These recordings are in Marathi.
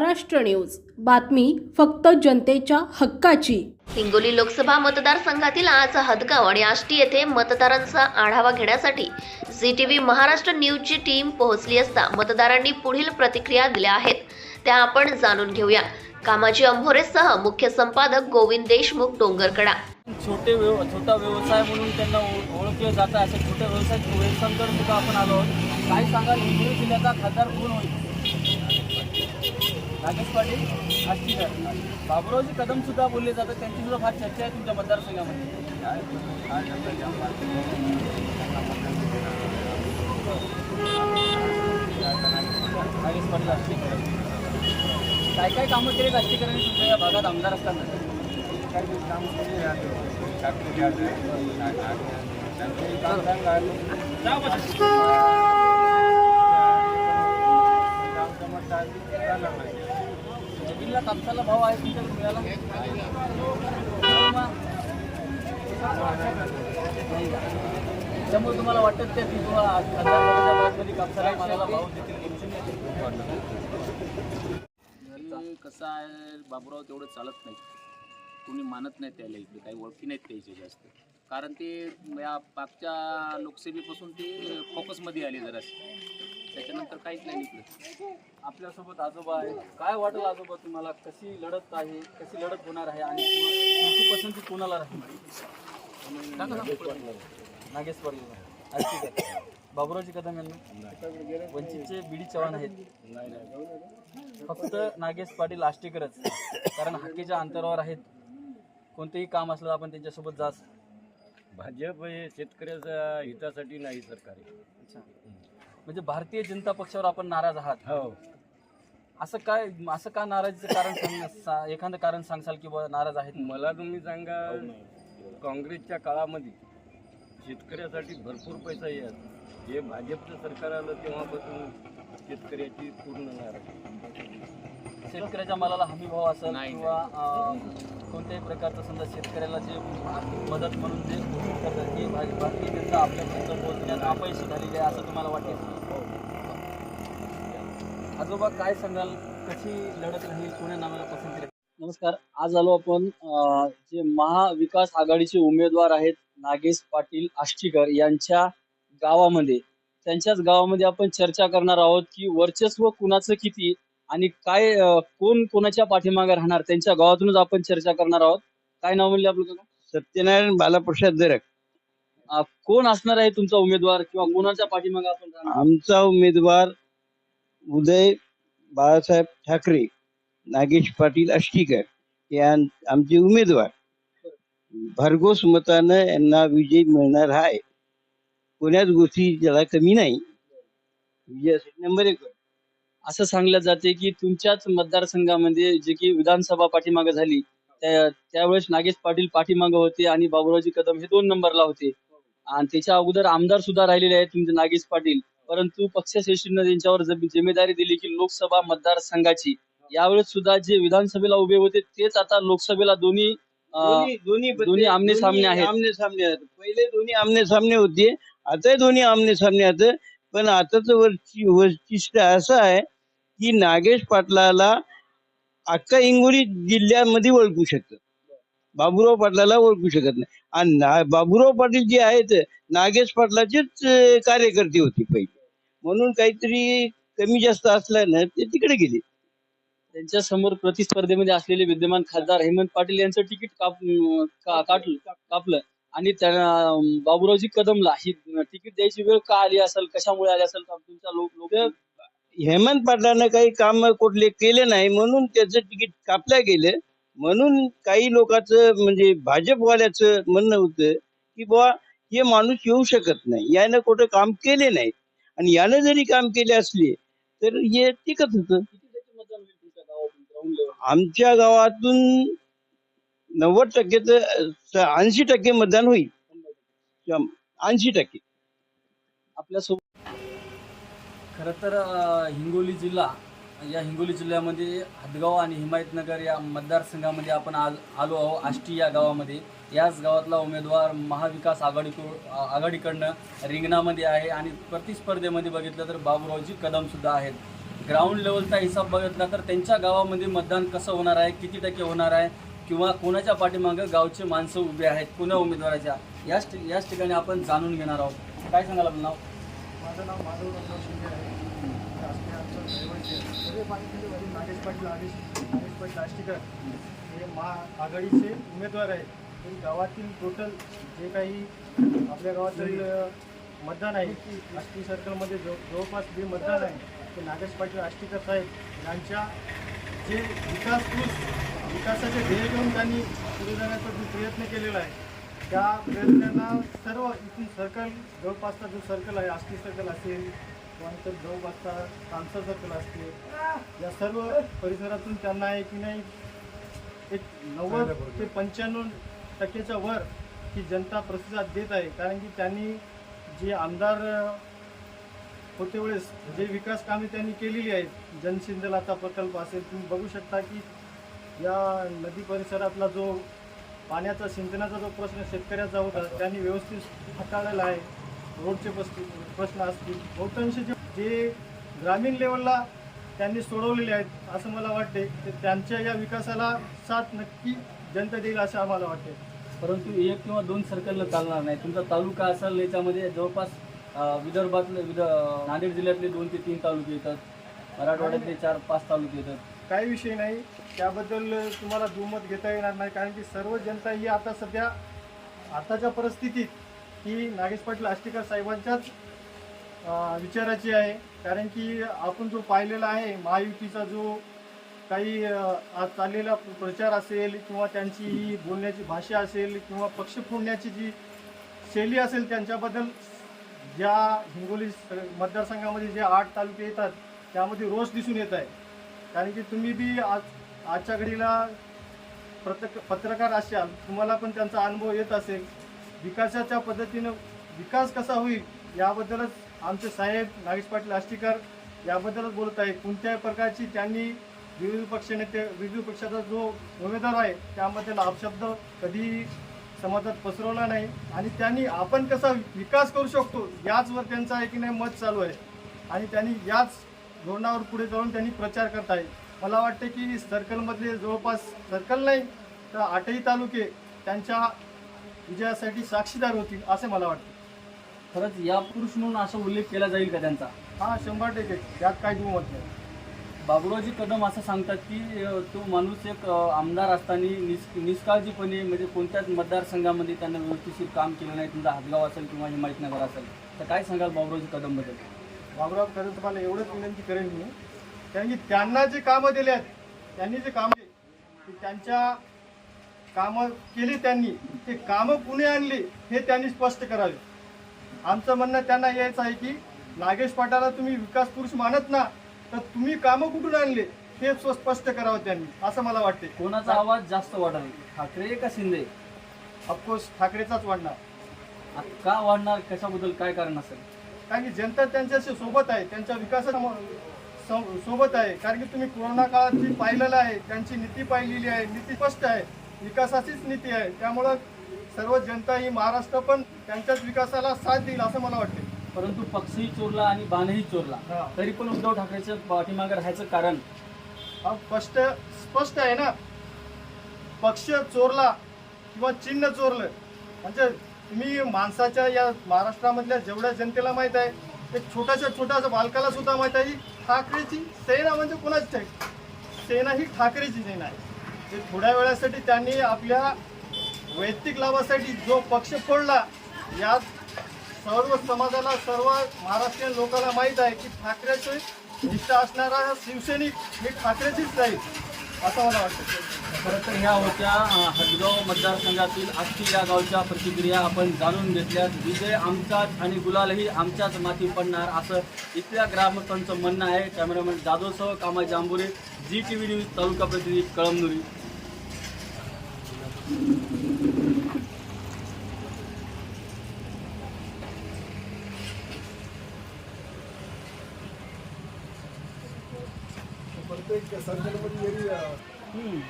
महाराष्ट्र न्यूज. बातमी फक्त जनतेच्या हक्काची. हिंगोली लोकसभा मतदारसंघातील आज हदगाव आणि आष्टी येथे मतदारांचा आढावा घेण्यासाठी झी टी व्ही महाराष्ट्र न्यूजची टीम पोहोचली असता मतदारांनी पुढील प्रतिक्रिया दिल्या आहेत. त्या आपण जाणून घेऊया. कामाजी अंभोरेसह मुख्य संपादक गोविंद देशमुख डोंगरकडा. छोटे व्यव छोटा व्यवसाय म्हणून त्यांना ओळ- ओळखले जातं अशा छोट्या व्यवसाय व्यवसायांकडे सुद्धा आपण आलो आहोत. काय सांगाल? हिंगोली जिल्ह्याचा खासदार कोण होईल? राजेश पाटील आष्टीकर बाबुरावजी कदम सुद्धा बोलले जातात. त्यांची सुद्धा फार चर्चा आहे तुमच्या मतदारसंघामध्ये. राजेश पाटील आष्टीकर काय काय कामं केली आष्टीकरांनी तुमच्या या भागात आमदार असताना? नवीनला कापसाला भाव आहे तुमच्याकडे मिळाला त्यामुळे तुम्हाला वाटत ते की तुम्हाला कापसाला मालाला भाव देतील घरी कसं आहे बाबूराव तेवढं चालत नाही. कोणी मानत नाही त्याला इकडे काही ओळखी नाहीत त्याचे जास्त. कारण ते या मागच्या लोकसभेपासून ते फोकसमध्ये आले जरा त्याच्यानंतर काहीच नाही इकडे आपल्यासोबत आजोबा आहे काय वाटेल आजोबा तुम्हाला? कशी लढत आहे? कशी लढत होणार आहे? आणि तुमची पसंती कोणाला राहील? नागेश पाटील आष्टीकर बाबुरावजी कदम यांना वंचितचे बीडी चव्हाण आहेत. फक्त नागेश पाटील आष्टीकरच. कारण हाकेच्या अंतरावर आहेत. कोणतेही काम असलं आपण त्यांच्यासोबत जास भाजप हे शेतकऱ्याच्या हितासाठी नाही सरकार. म्हणजे भारतीय जनता पक्षावर आपण नाराज आहात. हो. असं काय असं का नाराजीचं कारण सांग सा- एखादं कारण सांगसाल की बुवा नाराज आहेत? मला तुम्ही सांगा काँग्रेसच्या काळामध्ये शेतकऱ्यासाठी भरपूर पैसा येत हे भाजपचं सरकार आलं तेव्हापासून शेतकऱ्याची पूर्ण नाराज. शेतकऱ्याच्या मालाला हमी भाव असेल किंवा कोणत्याही प्रकारचं समजा शेतकऱ्याला जे आर्थिक मदत म्हणून जे घोषित करतात भा- भारतीय जनता आपल्यापर्यंत पोहोचण्यात अपयशी झालेली आहे असं तुम्हाला वाटते आजोबा काय सांगाल? कशी लढत राहील? कोण्या नावाला पसंती नमस्कार. आज आलो आपण जे महाविकास आघाडीचे उमेदवार आहेत नागेश पाटील आष्टीकर यांच्या गावामध्ये. त्यांच्याच गावामध्ये आपण चर्चा करणार आहोत की वर्चस्व कुणाचं किती आणि काय कोण कोणाच्या पाठीमागे राहणार? त्यांच्या गावातूनच आपण चर्चा करणार आहोत. काय नाव म्हणले आपलं काका? सत्यनारायण बालाप्रसाद दरक. अं, कोण असणार आहे तुमचा उमेदवार किंवा कोणाच्या पाठीमागे आपण राहणार? आमचा उमेदवार उदय बाळासाहेब ठाकरे नागेश पाटील आष्टीकर या आमचे उमेदवार. भरघोस मतानं यांना विजय मिळणार आहे कोण्याच गोष्टी ज्याला कमी नाही. विजयासाठी नंबर एक असं सांगलं जाते की तुमच्याच मतदारसंघामध्ये जे की विधानसभा पाठीमागे झाली त्या त्यावेळेस नागेश पाटील पाठीमागे होते आणि बाबुरावजी कदम हे दोन नंबरला होते. आणि त्याच्या अगोदर आमदार सुद्धा राहिलेले आहेत तुमचे नागेश पाटील. परंतु पक्षश्रेष्ठीनं त्यांच्यावर जब- जिम्मेदारी दिली की लोकसभा मतदारसंघाची. यावेळेस सुद्धा जे विधानसभेला उभे होते तेच आता लोकसभेला दोन्ही दोन्ही दोन्ही आमने सामने आहेत. आमने सामने आहेत. पहिले दोन्ही आमने सामने होते आता दोन्ही आमने सामने आहेत. पण आताच वरची वैशिष्ट्य असं आहे की नागेश पाटलाला अख्खा इंगोली जिल्ह्यामध्ये ओळखू शकत. बाबूराव पाटलाला ओळखू शकत नाही. आणि ना- बाबूराव पाटील जे आहेत नागेश पाटलाचेच कार्यकर्ते होते पहिले. म्हणून काहीतरी कमी जास्त असल्यानं ते तिकडे गेले. त्यांच्यासमोर प्रतिस्पर्धेमध्ये असलेले विद्यमान खासदार हेमंत पाटील यांचं तिकीट काप का- काटलं कापलं. आणि त्यांना अं, बाबुरावजी कदमला ही तिकीट द्यायची वेळ का आली असेल? कशामुळे आली असेल? तुमच्या लोक लोक हेमंत पाटलानं काही काम कुठले केले नाही म्हणून त्याचं तिकीट कापल्या गेलं. म्हणून काही लोकांचं म्हणजे भाजपवाल्याचं म्हणणं होतं की बुवा हे माणूस येऊ शकत नाही. यानं कुठं काम केले नाही. आणि यानं जरी काम केले असले तर हे टिकत होतं. आमच्या गावातून नव्वद टक्के ऐंशी टक्के मतदान होईल. ऐंशी टक्के. आपल्यासोबत खरं तर हिंगोली जिल्हा या हिंगोली जिल्ह्यामध्ये हदगाव आणि हिमायतनगर या मतदारसंघामध्ये आपण आज आलो आहो आष्टी या गावामध्ये. याच गावातला उमेदवार महाविकास आघाडीकडून आघाडीकडनं रिंगणामध्ये आहे आणि प्रतिस्पर्धेमध्ये बघितलं तर बाबूरावजी कदम सुद्धा आहेत. ग्राउंड लेवलचा हिसाब बघितला तर त्यांच्या गावामध्ये मतदान कसं होणार आहे? किती टक्के होणार आहे? किंवा कोणाच्या पाठीमागं गावचे माणसं उभे आहेत कोण्या उमेदवाराच्या याच याच ठिकाणी आपण जाणून घेणार आहोत. काय सांगाल आपलं नाव? माझं नाव माधव रमराव शिंदे आहे. राष्ट्रीय आमचं रहिवासी आहे. सर्व पालिकेमध्ये नागेश पाटील आदेश नागेश पाटील आष्टीकर हे महा आघाडीचे उमेदवार आहेत. तरी गावातील टोटल जे काही आपल्या गावातील मतदान आहे आष्टी सर्कलमध्ये जव जवळपास जे मतदान आहे ते नागेश पाटील आष्टीकर साहेब यांच्या जे विकास विकासाचे ध्येय घेऊन त्यांनी पुढे जाण्याचा जो प्रयत्न केलेला आहे त्या प्रयत्नांना सर्व इथून सर्कल जवळपासचा जो सर्कल आहे आष्टी सर्कल असेल त्यानंतर जवळपासचा कांसा सर्कल असतील या सर्व परिसरातून त्यांना आहे की नाही एक नव्वद ते पंच्याण्णव टक्क्याच्या वर ही जनता प्रतिसाद देत आहे. कारण की त्यांनी जे आमदार होते वेळेस जे विकास कामे त्यांनी केलेली आहेत जनसिंदलाचा प्रकल्प असेल तुम्ही बघू शकता की या नदी परिसरातला जो पाण्याचा सिंचनाचा जो प्रश्न शेतकऱ्याचा होता त्यांनी व्यवस्थित हाताळलेला आहे. रोडचे प्रश्न प्रश्न असतील. बहुतांशी जे जे ग्रामीण लेवलला त्यांनी सोडवलेले आहेत असं मला वाटते. ते त्यांच्या या विकासाला साथ नक्की जनता देईल असं आम्हाला वाटते. परंतु एक किंवा दोन सर्कलला चालणार नाही. तुमचा तालुका असेल याच्यामध्ये जवळपास विदर्भातले विद नांदेड जिल्ह्यातले दोन ते तीन तालुके येतात. मराठवाड्यातले चार पाच तालुके येतात. काही विषय नाही. त्याबद्दल तुम्हाला दुमत घेता येणार नाही. कारण की सर्व जनता ही आता सध्या आताच्या परिस्थितीत ही नागेश पाटील आष्टीकर साहेबांच्याच विचाराची आहे. कारण की आपण जो पाहिलेला आहे महायुतीचा जो काही आज चाललेला प्रचार असेल किंवा त्यांची ही बोलण्याची भाषा असेल किंवा पक्ष फोडण्याची जी शैली असेल त्यांच्याबद्दल ज्या हिंगोली मतदारसंघामध्ये जे आठ तालुके येतात त्यामध्ये रोष दिसून येत आहे. कारण की तुम्ही बी आज आजच्या घडीला प्रत्येक पत्रकार असाल तुम्हाला पण त्यांचा अनुभव येत असेल. विकासाच्या पद्धतीनं विकास कसा होईल याबद्दलच आमचे साहेब नागेश पाटील आष्टीकर याबद्दलच बोलत आहे कोणत्याही प्रकारची त्यांनी विरोधी पक्षनेते विरोधी पक्षाचा जो उमेदवार आहे त्यामध्ये अपशब्द कधीही समाजात पसरवला नाही. आणि त्यांनी आपण कसा विकास करू शकतो याचवर त्यांचा एक नाही मत चालू आहे. आणि त्यांनी याच धोरणावर पुढे जाऊन त्यांनी प्रचार करत आहे मला वाटते की सर्कलमधले जवळपास सर्कल नाही तर आठही तालुके त्यांच्या विजयासाठी साक्षीदार होतील असे मला वाटते खरंच या पुरुष म्हणून असा उल्लेख केला जाईल का त्यांचा? हा शंभर टक्के. त्यात काही दुमत नाही. बाबुरावजी कदम असं सांगतात की तो माणूस एक आमदार असताना निस निष्काळजीपणे म्हणजे कोणत्याच मतदारसंघामध्ये त्यांना व्यवस्थिशीर काम केलं नाही तुमचा हातगाव असेल किंवा हिमायतनगर असेल. तर काय सांगाल बाबुरावजी कदमबद्दल? बाबुराव खरं तुम्हाला एवढंच विनंती करेन मी. कारण की त्यांना जे कामं दिले आहेत त्यांनी जे काम ते त्यांच्या कामं केली त्यांनी ते कामं कुणी आणली हे त्यांनी स्पष्ट करावे. आमचं म्हणणं त्यांना यायचं आहे की नागेश पाटाला तुम्ही विकास पुरुष मानत ना तर तुम्ही कामं कुठून आणले? हे स्पष्ट करावं त्यांनी असं मला वाटते कोणाचा आवाज जास्त वाढेल ठाकरे का शिंदे? ऑफकोर्स ठाकरेचाच वाढणार. का वाढणार? कशाबद्दल काय कारण असेल? कारण की जनता त्यांच्याशी सोबत आहे त्यांच्या विकासा सोबत आहे. कारण की तुम्ही कोरोना काळात जी पाहिलेलं आहे त्यांची नीती पाहिलेली आहे नीती स्पष्ट आहे. विकासाचीच नीती आहे. त्यामुळं सर्व जनता ही महाराष्ट्र पण त्यांच्याच विकासाला साथ देईल असं मला वाटते परंतु पक्षही चोरला आणि बाणही चोरला. तरी पण उद्धव ठाकरेच्या पाठीमागे राहायचं कारण? हा स्पष्ट स्पष्ट आहे ना. पक्ष चोरला किंवा चिन्ह चोरलं. म्हणजे तुम्ही माणसाच्या या महाराष्ट्रामधल्या जेवढ्या जनतेला माहीत आहे एक छोट्याशा छोट्याशा बालकाला सुद्धा माहीत आहे ठाकरेची सेना म्हणजे कोणाची आहे? सेना ही ठाकरेची सेना आहे. ते थोड्या वेळासाठी त्यांनी आपल्या वैयक्तिक लाभासाठी जो पक्ष फोडला यात सर्व समाजाला सर्व महाराष्ट्रीयन लोकांना माहीत आहे की ठाकरेचे निष्ठा असणारा शिवसैनिक हे ठाकरेचीच राहील असं मला वाटतं. खरं तर ह्या होत्या हदगाव मतदारसंघातील आष्टी या गावच्या प्रतिक्रिया आपण जाणून घेतल्यात. विजय आमचाच आणि गुलालही आमच्याच माती पडणार असं इथल्या ग्रामस्थांचं म्हणणं आहे. Cameraman जाधवसह Kama Jambhure Zee T V news तालुका प्रतिनिधी कळमनुरी. हम्म.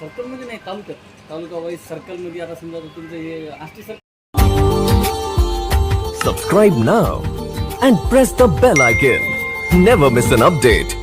सर्कलमध्ये नाही तालुक्यात तालुका वाईज सर्कलमध्ये आता समजा तुमचं हे Ashti circle Subscribe now and press the bell icon. Never miss an update.